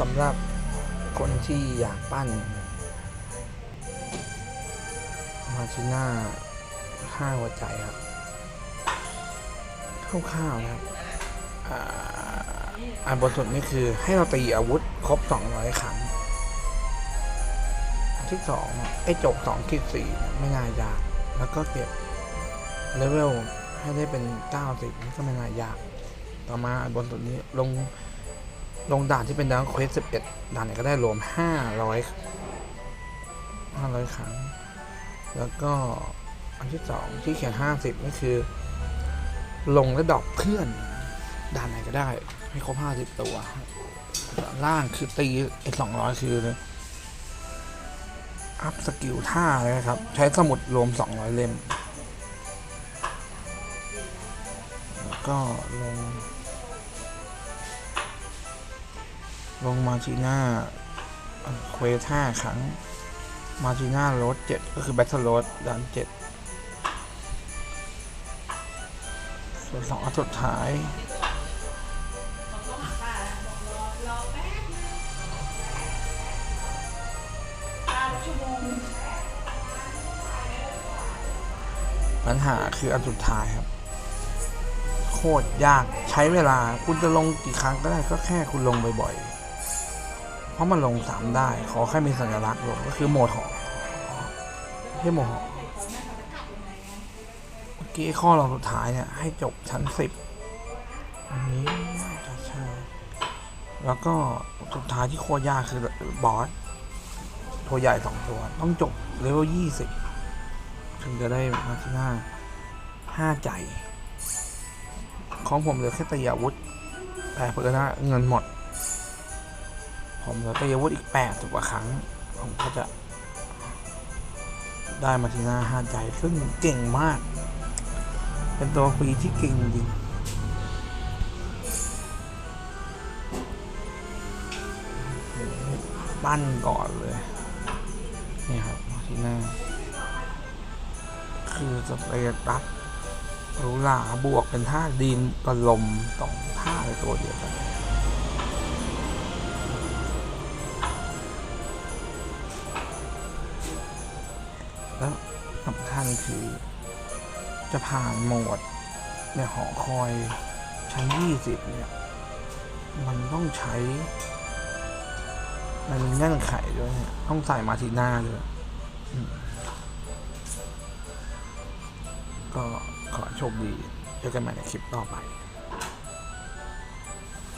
สำหรับคนที่อยากปั้น มาชิน่าห้าหัวใจครับคร่าวๆนะครับอ่าอันบนสุดนี่คือให้เราตีอาวุธครบ 200 ครั้งอันที่สองไอ้จบ2คิดสี่ไม่น่ายาก แล้วก็เก็บเลเวลให้ได้เป็น 90 นี่ก็ไม่น่ายาก ต่อมาอันบนสุดนี้ลง ลงด่านที่เป็นดาวเควส11ด่านไหนก็ได้รวม500 500ครั้ง แล้วก็อันที่สองที่เขียน50นี่คือ ลงและดอปเพื่อน ด่านไหนก็ได้ ให้ครบ50ตัวส่วล่างคือตีไอ้200คืออัพสกิลท่าเลยนะครับ ใช้สมุดรวม 200 เล่ม แล้วก็ลง ลงมาชีน่าเควสห้าครั้ง มาจีน่าโรดเจ็ดก็คือแบทเทิลโรดด่านเจ็ดส่วนสองอันสุดท้ายปัญหาคืออันสุดท้ายครับ โคตรยากใช้เวลาคุณจะลงกี่ครั้งก็ได้ก็แค่คุณลงบ่อยๆ ราะมันลงสามได้ ขอแค่มีสัญลักษณ์ลงก็คือโหมดหอไม่ใช่โหมดหอเมื่อกี้ข้อเราสุดท้ายเนี่ยให้จบชั้นสิบอันนี้น่าจะใช่แล้วก็สุดท้ายที่โคตรยากคือบอสตัวใหญ่สองตัวต้องจบเลเวลยี่สิบถึงจะได้มาที่หน้าห้าใจของผมเหลือแค่ตีอาวุธแต่เพื่อนะเงินหมด ผมเหลือตีอาวุธอีกแปดสิบกว่าครั้ง ผมก็จะได้มาทีหน้าห้าใจ ซึ่งเก่งมาก เป็นตัวฟรีที่เก่งจริงปั้นก่อนเลย นี่ครับมาทีหน้า คือสเปรย์ตัดหรูหราบวกเป็นท่าดินกับลมสองท่าในตัวเดียวกัน แล้วสำคัญคือ จะผ่านโหมดในหอคอยชั้น 20 เนี่ย มันต้องใช้ มันมีเงื่อนไขด้วยต้องใส่มาทีหน้าด้วยก็ขอโชคดีเจอกันใหม่ในคลิปต่อไป